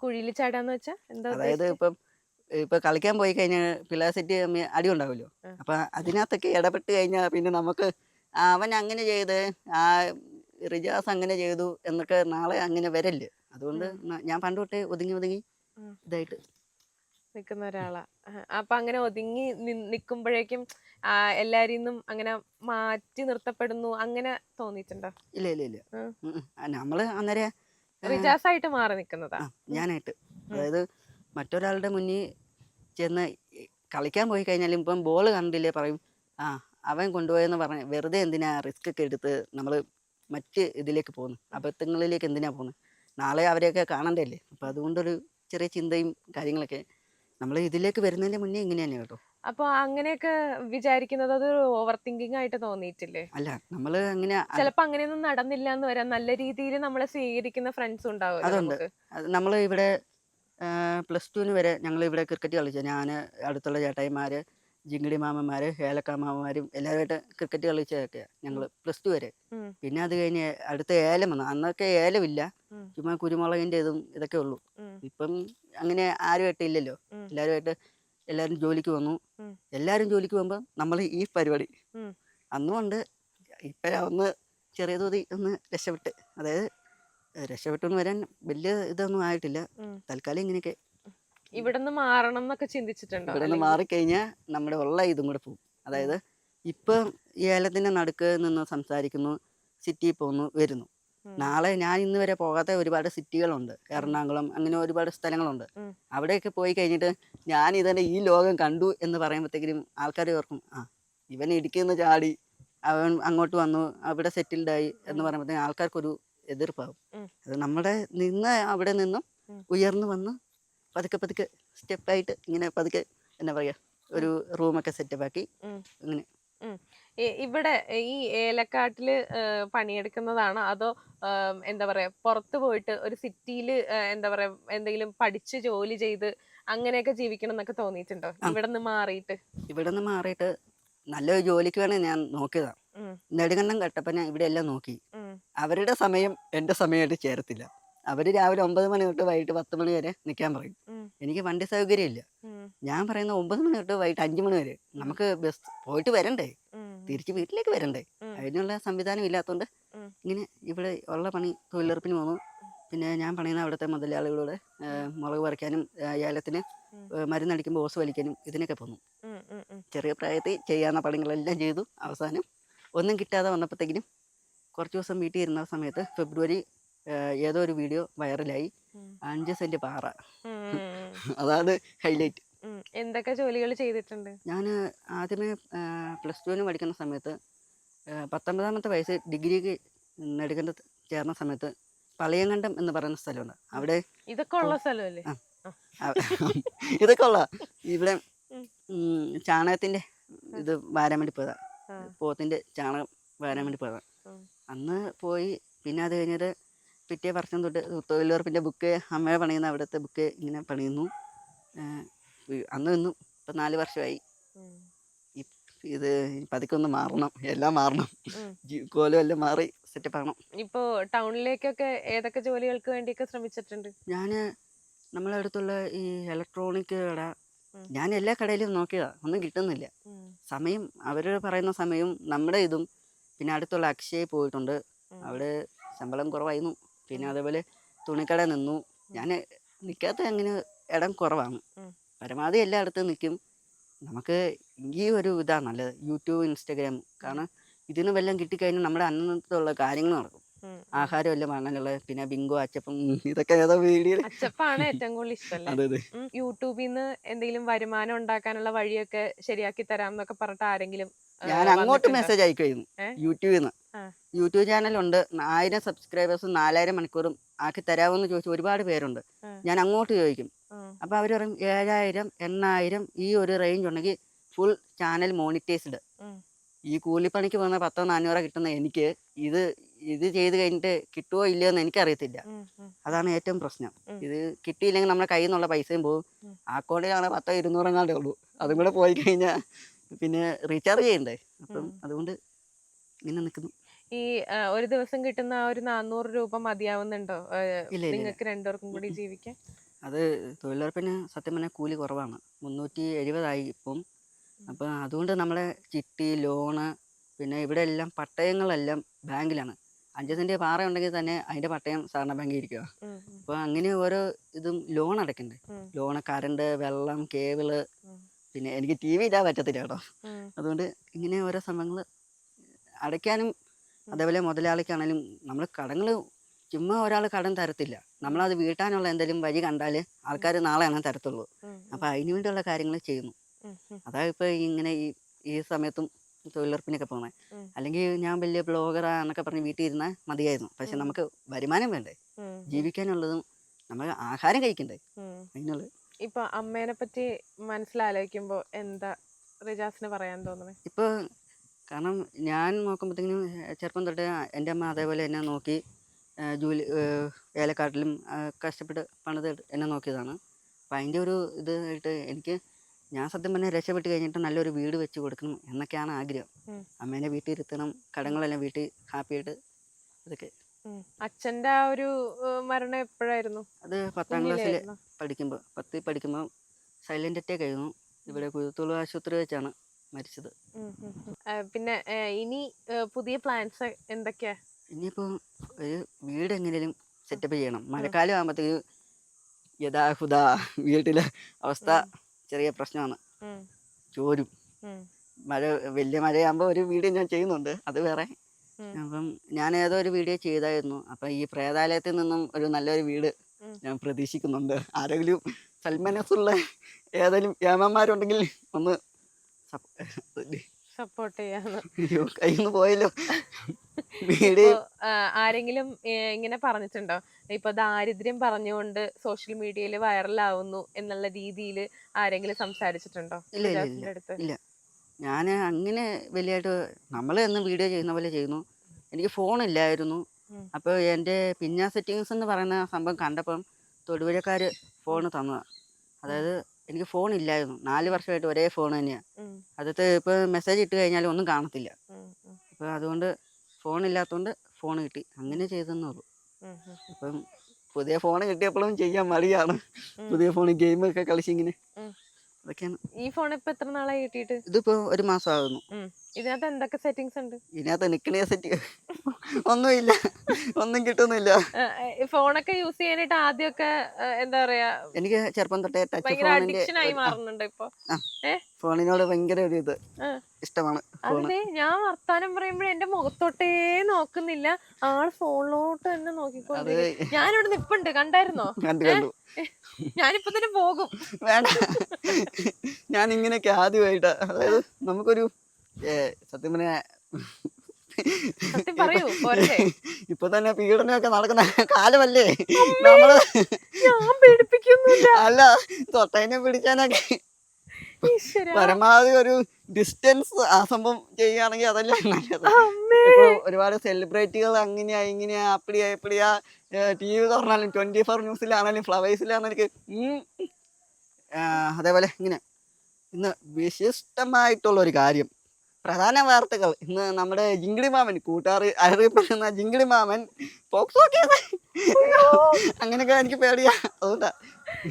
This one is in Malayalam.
കുഴിയിൽ ചാടാന്ന് വെച്ചാ എന്താ അതായത്? ഇപ്പം ഇപ്പൊ കളിക്കാൻ പോയി കഴിഞ്ഞാൽ പിള്ളേർ സെറ്റ് അടി ഉണ്ടാവുമല്ലോ. അപ്പൊ അതിനകത്തൊക്കെ ഇടപെട്ട് കഴിഞ്ഞാൽ പിന്നെ നമുക്ക് അവൻ അങ്ങനെ ചെയ്ത് ആ റിജാസ് അങ്ങനെ ചെയ്തു എന്നൊക്കെ നാളെ അങ്ങനെ വരല്ലേ അതുകൊണ്ട് ഞാൻ പണ്ട് തൊട്ടേ ഒതുങ്ങി ഒതുങ്ങി. ഇതായിട്ട് നിൽക്കുന്ന ഒരാളാ. അപ്പൊ അങ്ങനെ ഒതുങ്ങി നി- നിക്കുമ്പോഴേക്കും ആ, എല്ലാരിൽ നിന്നും അങ്ങനെ മാറ്റി നിർത്തപ്പെടുന്നു അങ്ങനെ തോന്നിയിട്ടുണ്ടോ ഇല്ല ഇല്ല ഇല്ല നമ്മൾ അന്നേരം റിജാസ് ആയിട്ട് മാറി നിക്കുന്നതാ. ആ, ഞാനായിട്ട്. അതായത് മറ്റൊരാളുടെ മുന്നിൽ ചെന്ന് കളിക്കാൻ പോയി കഴിഞ്ഞാൽ ഇപ്പം ബോൾ കണ്ടില്ലേ പറയും ആ അവൻ കൊണ്ടുപോയെന്ന് പറഞ്ഞ് വെറുതെ എന്തിനാ റിസ്ക് ഒക്കെ എടുത്ത് നമ്മൾ മറ്റ് ഇതിലേക്ക് പോകുന്നു? അബദ്ധങ്ങളിലേക്ക് എന്തിനാ പോകുന്നത് നാളെ അവരെയൊക്കെ കാണണ്ടല്ലേ? അപ്പം അതുകൊണ്ടൊരു ചെറിയ ചിന്തയും കാര്യങ്ങളൊക്കെ നമ്മൾ ഇതിലേക്ക് വരുന്നതിന്റെ മുന്നേ ഇങ്ങനെ തന്നെ കേട്ടോ. അപ്പൊ അങ്ങനെയൊക്കെ വിചാരിക്കുന്നത് അത് ഓവർ തിങ്കിങ് ആയിട്ട് തോന്നിയിട്ടില്ലേ? അല്ല നമ്മൾ അങ്ങനെ ചിലപ്പോ അങ്ങനെയൊന്നും നടന്നില്ല എന്ന് വരാം നല്ല രീതിയിൽ നമ്മളെ സ്വീകരിക്കുന്ന ഫ്രണ്ട്സ് ഉണ്ടാവും അതുണ്ട്. നമ്മൾ ഇവിടെ പ്ലസ് ടുവിന് വരെ ഞങ്ങൾ ഇവിടെ ക്രിക്കറ്റ് കളിച്ചു. ഞാൻ അടുത്തുള്ള ചേട്ടായിമാര് ജിങ്കിടി മാമന്മാര് ഏലക്ക മാമന്മാരും എല്ലാവരുമായിട്ട് ക്രിക്കറ്റ് കളിച്ചതൊക്കെ ഞങ്ങൾ പ്ലസ് ടു വരെ. പിന്നെ അത് കഴിഞ്ഞ് അടുത്ത ഏലം വന്നു. അന്നൊക്കെ ഏലമില്ല. ചുമ്മാ കുരുമുളകിന്റെ ഇതും ഇതൊക്കെ ഉള്ളൂ. ഇപ്പം അങ്ങനെ ആരുമായിട്ട് ഇല്ലല്ലോ. എല്ലാവരുമായിട്ട് എല്ലാവരും ജോലിക്ക് വന്നു. എല്ലാവരും ജോലിക്ക് പോകുമ്പോൾ നമ്മൾ ഈ പരിപാടി. അന്നുകൊണ്ട് അന്നും ഉണ്ട് ഇപ്പോഴാ ഒന്ന് ചെറിയ തോതി ഒന്ന് രക്ഷപ്പെട്ട്. അതായത് രക്ഷപ്പെട്ടെന്ന് വരാൻ വലിയ ഇതൊന്നും ആയിട്ടില്ല. തൽക്കാലം ഇങ്ങനെയൊക്കെ ഇവിടുന്ന് മാറണം എന്നൊക്കെ ചിന്തിച്ചിട്ടുണ്ടോ? ഇവിടെ നിന്ന് അല്ലെങ്കിൽ- മാറിക്കഴിഞ്ഞാൽ നമ്മുടെ ഉള്ള ഇതും കൂടെ പോകും. അതായത് ഇപ്പം ഈ ഏലത്തിന്റെ നടുക്ക് നിന്ന് സംസാരിക്കുന്നു സിറ്റിയിൽ പോകുന്നു വരുന്നു. നാളെ ഞാൻ ഇന്ന് വരെ പോകാത്ത ഒരുപാട് സിറ്റികളുണ്ട്. എറണാകുളം അങ്ങനെ ഒരുപാട് സ്ഥലങ്ങളുണ്ട്. അവിടെയൊക്കെ പോയി കഴിഞ്ഞിട്ട് ഞാൻ ഇതന്നെ ഈ ലോകം കണ്ടു എന്ന് പറയുമ്പോഴത്തേക്കും ആൾക്കാർ ഓർക്കും ആ ഇവൻ ഇടുക്കിന്ന് ചാടി. അവൻ അങ്ങോട്ട് വന്നു അവിടെ സെറ്റിൽഡ് ആയി എന്ന് പറയുമ്പോഴത്തേക്കും ആൾക്കാർക്കൊരു എതിർപ്പാകും. അത് നമ്മുടെ നിന്ന് അവിടെ നിന്നും. ഉയർന്നു വന്ന് പതുക്കെ പതുക്കെ സ്റ്റെപ്പായിട്ട് ഇങ്ങനെ പതുക്കെ എന്താ പറയുക ഒരു റൂമൊക്കെ സെറ്റപ്പ് ആക്കി ഇങ്ങനെ അങ്ങനെ. ഇവിടെ ഈ ഏലക്കാട്ടിൽ പണിയെടുക്കുന്നതാണ്? അതോ എന്താ പറയാ പുറത്തു പോയിട്ട് ഒരു സിറ്റിയിൽ എന്താ പറയാ എന്തെങ്കിലും പഠിച്ച് ജോലി ചെയ്ത് അങ്ങനെയൊക്കെ ജീവിക്കണം എന്നൊക്കെ തോന്നിയിട്ടുണ്ടോ? ഇവിടെ നിന്ന് മാറിയിട്ട്. ഇവിടെ നിന്ന് മാറിയിട്ട് നല്ലൊരു ജോലിക്ക് വേണേ ഞാൻ നോക്കിയതാണ് നെടുങ്കണ്ടം കട്ടപ്പന ഞാൻ ഇവിടെ എല്ലാം നോക്കി അവരുടെ സമയം എന്റെ സമയമായിട്ട് ചേരത്തില്ല. അവർ രാവിലെ ഒമ്പത് മണി തൊട്ട് വൈകിട്ട് പത്ത് മണി വരെ നിൽക്കാൻ പറയും. എനിക്ക് വണ്ടി സൗകര്യം ഇല്ല ഞാൻ പറയുന്ന ഒമ്പത് മണി തൊട്ട് വൈകിട്ട് അഞ്ച് മണി വരെ നമുക്ക് ബസ് പോയിട്ട് വരണ്ടേ? തിരിച്ച് വീട്ടിലേക്ക് വരണ്ടേ. അതിനുള്ള സംവിധാനം ഇല്ലാത്തതുകൊണ്ട് ഇങ്ങനെ ഇവിടെ ഉള്ള പണി തൊഴിലുറപ്പിന് പോകുന്നു. പിന്നെ ഞാൻ പണിയുന്ന അവിടുത്തെ മുതലാളികളോട് മുളക് പറിക്കാനും ഏലത്തിന് മരുന്നടിക്കുമ്പോൾ ഓസ് വലിക്കാനും ഇതിനൊക്കെ പോന്നു. ചെറിയ പ്രായത്തിൽ ചെയ്യാവുന്ന പണികളെല്ലാം ചെയ്തു. അവസാനം ഒന്നും കിട്ടാതെ വന്നപ്പോഴത്തേക്കിനും കുറച്ച് ദിവസം വീട്ടിൽ ഇരുന്ന സമയത്ത് ഫെബ്രുവരി ഏതോ ഒരു വീഡിയോ വൈറലായി. അഞ്ച് സെന്റ് പാറ. അതാണ് ഹൈലൈറ്റ്. എന്തൊക്കെ ജോലികൾ ചെയ്തിട്ടുണ്ട്? ഞാൻ ആദ്യമേ പ്ലസ് ടുവിന് പഠിക്കുന്ന സമയത്ത് പത്തൊമ്പതാമത്തെ വയസ്സ് ഡിഗ്രിക്ക് എടുക്കുന്ന ചേർന്ന സമയത്ത് പളയങ്കണ്ടം എന്ന് പറയുന്ന സ്ഥലമുണ്ട്. അവിടെ ഇതൊക്കെ ഉള്ള സ്ഥലമല്ലേ? ഇതൊക്കെ ഉള്ള. ഇവിടെ. ഉം, ഇത് വാരാൻ വേണ്ടി പോയതാ. പോത്തിന്റെ ചാണകം വാരാൻ വേണ്ടി പോയതാ. അന്ന് പോയി പിന്നെ അത് കഴിഞ്ഞിട്ട് പിറ്റേ വർഷം തൊട്ട് തൊഴിലുറപ്പിന്റെ ബുക്ക് അമ്മയെ പണിയുന്ന അവിടുത്തെ ബുക്ക് ഇങ്ങനെ പണിയുന്നു. അന്ന് നിന്നും ഇപ്പം നാല് വർഷമായി. ഇത് പതുക്കൊന്ന് മാറണം. എല്ലാം മാറണം. കോലം എല്ലാം മാറി സെറ്റപ്പ് ആണോ ഇപ്പോ ടൗണിലേക്കൊക്കെ ഏതൊക്കെ ജോലികൾക്ക് വേണ്ടിയൊക്കെ ശ്രമിച്ചിട്ടുണ്ട്? ഞാൻ നമ്മളെ അടുത്തുള്ള ഈ ഇലക്ട്രോണിക് കട. ഞാൻ എല്ലാ കടയിലും നോക്കിയതാ. ഒന്നും കിട്ടുന്നില്ല. സമയം അവർ പറയുന്ന സമയം നമ്മുടെ ഇതും. പിന്നെ അടുത്തുള്ള അക്ഷയ പോയിട്ടുണ്ട്. അവിടെ ശമ്പളം കുറവായിരുന്നു. പിന്നെ അതേപോലെ തുണിക്കട നിന്നു. ഞാൻ നിൽക്കാത്ത അങ്ങനെ ഇടം കുറവാണ്. പരമാവധി എല്ലായിടത്തും നിൽക്കും. നമുക്ക് ഈ ഒരു ഇതാണ് നല്ലത്. യൂട്യൂബ് ഇൻസ്റ്റാഗ്രാം കാരണം ഇതിന് വല്ലതും കിട്ടിക്കഴിഞ്ഞാൽ നമ്മുടെ അന്നത്തുള്ള കാര്യങ്ങൾ നടക്കും. ആഹാരം എല്ലാം വാങ്ങാനുള്ളത് പിന്നെ ബിങ്കോ അച്ചപ്പം ഇതൊക്കെ ഏതോ വീഡിയോ അച്ചപ്പാണ് ഏറ്റവും കൂടുതൽ ഇഷ്ടമല്ലേ? അതെ അതെ. യൂട്യൂബിൽ നിന്ന് എന്തെങ്കിലും വരുമാനം ഉണ്ടാക്കാനുള്ള വഴിയൊക്കെ ശരിയാക്കി തരാം എന്നൊക്കെ പറഞ്ഞിട്ട് ആരെങ്കിലും ഞാൻ അങ്ങോട്ട് മെസ്സേജ് അയക്കുമായിരുന്നു? യൂട്യൂബിൽ നിന്ന്. യൂട്യൂബ് ചാനലുണ്ട്. ആയിരം സബ്സ്ക്രൈബേഴ്സും നാലായിരം മണിക്കൂറും ആക്കി തരാമെന്ന് ചോദിച്ച ഒരുപാട് പേരുണ്ട്. ഞാൻ അങ്ങോട്ട് ചോദിക്കും. അപ്പൊ അപ്പോൾ അവർ പറയും ഏഴായിരം എണ്ണായിരം ഈ ഒരു റേഞ്ച് ഉണ്ടെങ്കിൽ ഫുൾ ചാനൽ മോണിറ്റൈസ്ഡ്. ഈ കൂലിപ്പണിക്ക് പോകുന്ന പത്തോ നാനൂറോ കിട്ടുന്ന എനിക്ക് ഇത് ഇത് ചെയ്ത് കഴിഞ്ഞിട്ട് കിട്ടുമോ ഇല്ലയോ എന്ന് എനിക്കറിയത്തില്ല. അതാണ് ഏറ്റവും പ്രശ്നം. ഇത് കിട്ടിയില്ലെങ്കിൽ നമ്മുടെ കയ്യിൽ നിന്നുള്ള പൈസയും പോകും. അക്കൗണ്ടിലാണ് പത്തോ ഇരുന്നൂറെങ്ങാണ്ടേ ഉള്ളൂ. അതും കൂടെ പോയി കഴിഞ്ഞാൽ പിന്നെ റീചാർജ് ചെയ്യണ്ടേ? അപ്പം അതുകൊണ്ട് ഇങ്ങനെ നിൽക്കുന്നു ഈ ഒരു ദിവസം കിട്ടുന്ന ആ ഒരു നാനൂറ് രൂപ മതിയാവുന്നുണ്ടോ. നിങ്ങൾക്ക് രണ്ടുപേർക്കും കൂടി ജീവിക്കാൻ? അത് തൊഴിലുറപ്പിന് സത്യം പറഞ്ഞാൽ കൂലി കുറവാണ്. മുന്നൂറ്റി എഴുപതായി ഇപ്പം. അപ്പം അതുകൊണ്ട് നമ്മളെ ചിട്ടി ലോണ് പിന്നെ ഇവിടെ എല്ലാം പട്ടയങ്ങളെല്ലാം ബാങ്കിലാണ്. അഞ്ച് സെന്റ് പാറ ഉണ്ടെങ്കിൽ തന്നെ അതിന്റെ പട്ടയം സാധാരണ ബാങ്കിൽ ഇരിക്കുക അപ്പോൾ അങ്ങനെ ഓരോ ഇതും ലോൺ അടക്കണ്ടേ ലോൺ ലോണ് കറണ്ട് വെള്ളം കേബിൾ. പിന്നെ എനിക്ക് ടി വി ഇടാൻ പറ്റത്തില്ല കേട്ടോ. അതുകൊണ്ട് ഇങ്ങനെ ഓരോ സംഭവങ്ങൾ അടയ്ക്കാനും അതേപോലെ മുതലാളിക്കാണെങ്കിലും നമ്മൾ കടങ്ങൾ ചുമ്മാ ഒരാൾ കടം തരത്തില്ല. നമ്മളത് വീട്ടാനുള്ള എന്തെങ്കിലും വഴി കണ്ടാൽ ആൾക്കാർ നാളെയാണ് തരത്തുള്ളൂ. അപ്പൊ അതിനു വേണ്ടിയുള്ള കാര്യങ്ങൾ ചെയ്യുന്നു. അതാ ഇപ്പോൾ ഇങ്ങനെ ഈ ഈ സമയത്തും തൊഴിലുറപ്പിനൊക്കെ പോകുന്നത് അല്ലെങ്കിൽ ഞാൻ വലിയ ബ്ലോഗറാന്നൊക്കെ പറഞ്ഞ് വീട്ടിൽ ഇരുന്നാൽ മതിയായിരുന്നു. പക്ഷെ നമുക്ക് വരുമാനം വേണ്ടേ? ജീവിക്കാനുള്ളതും നമ്മൾ ആഹാരം കഴിക്കണ്ടേ. അതിനുള്ളത് ഇപ്പൊ അമ്മേനെ പറ്റി മനസ്സിലാലോചിക്കുമ്പോ എന്താ റിജാസിന് പറയാൻ തോന്നുന്നത് ഇപ്പോൾ കാരണം ഞാൻ നോക്കുമ്പോഴത്തേക്കിനും ചെറുപ്പം തൊട്ടേ എന്റെ അമ്മ അതേപോലെ എന്നെ നോക്കി ജോലി ഏലക്കാട്ടിലും കഷ്ടപ്പെട്ട് പണിത് എന്നെ നോക്കിയതാണ്. അപ്പം അതിന്റെ ഒരു ഇത് ആയിട്ട് എനിക്ക് ഞാൻ സത്യം പറഞ്ഞാൽ രക്ഷപ്പെട്ട് കഴിഞ്ഞിട്ട് നല്ലൊരു വീട് വെച്ച് കൊടുക്കണം എന്നൊക്കെയാണ് ആഗ്രഹം. അമ്മേനെ വീട്ടിൽ ഇരുത്തണം കടങ്ങളെല്ലാം വീട്ടിൽ ഹാപ്പിയായിട്ട് ഇതൊക്കെ. അച്ഛന്റെ ആ ഒരു മരണം എപ്പോഴായിരുന്നു? അത് പത്താം ക്ലാസ്സിൽ പഠിക്കുമ്പോൾ പത്തിൽ പഠിക്കുമ്പോൾ സൈലന്റ് അറ്റാക്ക് ആയിരുന്നു ഇവിടെ കുരുത്തുള്ള ആശുപത്രി വെച്ചാണ്. മരിച്ചത്. പിന്നെ ഇനി പുതിയ പ്ലാൻസ് എന്തൊക്കെയാ? ഇനിയിപ്പോൾ ഒരു വീട് എങ്ങനെയും സെറ്റപ്പ് ചെയ്യണം. മഴക്കാലം ആകുമ്പോഴത്തേക്ക് യഥാഹുദ വീട്ടിലെ അവസ്ഥ ചെറിയ പ്രശ്നമാണ്. ചോരും. മഴ വലിയ മഴയാകുമ്പോൾ ഒരു വീഡിയോ ഞാൻ ചെയ്യുന്നുണ്ട്. അത് വേറെ. അപ്പം ഞാൻ ഏതോ ഒരു വീഡിയോ ചെയ്തായിരുന്നു. അപ്പം ഈ പ്രേതാലയത്തിൽ നിന്നും ഒരു നല്ലൊരു വീട് ഞാൻ പ്രതീക്ഷിക്കുന്നുണ്ട്. ആരെങ്കിലും സൽമനസുള്ള ഏതെങ്കിലും ഏമന്മാരുണ്ടെങ്കിൽ ഒന്ന് സപ്പോർട്ട്. ചെയ്യാന്ന്. പോയല്ലോ ആരെങ്കിലും ഇങ്ങനെ പറഞ്ഞിട്ടുണ്ടോ? ഇപ്പൊ ദാരിദ്ര്യം പറഞ്ഞുകൊണ്ട് സോഷ്യൽ മീഡിയയിൽ വൈറലാവുന്നു എന്നുള്ള രീതിയിൽ ആരെങ്കിലും സംസാരിച്ചിട്ടുണ്ടോ? ഇല്ല ഞാൻ അങ്ങനെ വലിയായിട്ട് നമ്മൾ എന്ന് വീഡിയോ ചെയ്യുന്ന പോലെ ചെയ്യുന്നു. എനിക്ക് ഫോൺ ഇല്ലായിരുന്നു അപ്പോൾ എന്റെ പിന്ന സെറ്റിങ്സ് എന്ന് പറയുന്ന സംഭവം കണ്ടപ്പം തൊടുപുഴക്കാർ ഫോൺ തന്നതാണ് അതായത് എനിക്ക് ഫോൺ ഇല്ലായിരുന്നു. നാല് വർഷമായിട്ട് ഒരേ ഫോൺ തന്നെയാണ് അതത് അതത്തെ ഇപ്പോൾ മെസ്സേജ് ഇട്ട് കഴിഞ്ഞാൽ ഒന്നും കാണത്തില്ല. ഉം, അതുകൊണ്ട് ഫോൺ ഇല്ലാത്തതുകൊണ്ട് ഫോൺ കിട്ടി. അങ്ങനെ ചെയ്തെന്നേ ഉള്ളൂ. അപ്പം പുതിയ ഫോൺ കിട്ടിയപ്പോഴും ചെയ്യാൻ മടിയാണ്. പുതിയ ഫോണിൽ ഗെയിമൊക്കെ ഉം. അതൊക്കെയാണ്. ഈ ഫോൺ ഇപ്പൊ എത്ര നാളായി കിട്ടിയിട്ട്? ഇതിപ്പോ ഒരു മാസം ആകുന്നു. ഇതിനകത്ത് എന്തൊക്കെ സെറ്റിംഗ്സ് ഉണ്ട്? ഇതിനകത്ത് നിക്കണേ സെറ്റ് ഒന്നുമില്ല. ഒന്നും കിട്ടുന്നില്ല. ഫോണൊക്കെ യൂസ് ചെയ്യാനായിട്ട് ആദ്യമൊക്കെ എന്താ പറയാ എനിക്ക് ചെറുപ്പം തൊട്ടേ ടച്ച് ഫോണിന്റെ ഫോണിനോട് ഭയങ്കര ഒരു ഇത്. ഇഷ്ടമാണ് അതെ ഞാൻ വർത്താനം പറയുമ്പോഴേ എന്റെ മുഖത്തോട്ടേ നോക്കുന്നില്ല. ആൾ ഫോണിലോട്ട് തന്നെ അത്. നോക്കിക്കൊണ്ടിരിക്കും ഞാനിവിടെ നിപ്പുണ്ട് കണ്ടായിരുന്നോ? കണ്ടു കണ്ടു. ഞാനിപ്പോ തന്നെ പോകും. വേണ്ട. ഞാൻ ഇങ്ങനെയൊക്കെ ആദ്യമായിട്ട്. അതായത് നമുക്കൊരു സത്യം പറഞ്ഞ പറയൂ പോരട്ടെ. ഇപ്പൊ തന്നെ പീഡനമൊക്കെ നടക്കുന്ന കാലമല്ലേ? നമ്മൾ ഞാൻ പേടിപ്പിക്കുന്നില്ല അല്ല തൊട്ടതിനെ പിടിക്കാനൊക്കെ. പരമാവധി ഒരു ഡിസ്റ്റൻസ് ആ സംഭവം ചെയ്യുകയാണെങ്കിൽ അതല്ലേ നല്ലത്. ഒരുപാട് സെലിബ്രിറ്റികൾ അങ്ങനെയാ ഇങ്ങനെയാ അപ്പടിയാ ഇപ്പടിയാ ടി വി തുറന്നാലും ട്വന്റി ഫോർ ന്യൂസിലാണെങ്കിലും ഫ്ലവേഴ്സിലാണെങ്കിലും അതേപോലെ ഇങ്ങനെ. ഇന്ന് വിശിഷ്ടമായിട്ടുള്ള ഒരു കാര്യം. പ്രധാന വാർത്തകൾ. ഇന്ന് നമ്മുടെ ജിങ്കിളി മാമൻ കൂട്ടുകാർ അറിയപ്പെടുന്ന ജിങ്കിളി മാമൻ പോക്സോ കേസ്. അങ്ങനെയൊക്കെ എനിക്ക് പേടിയാ. അതുകൊണ്ടാ.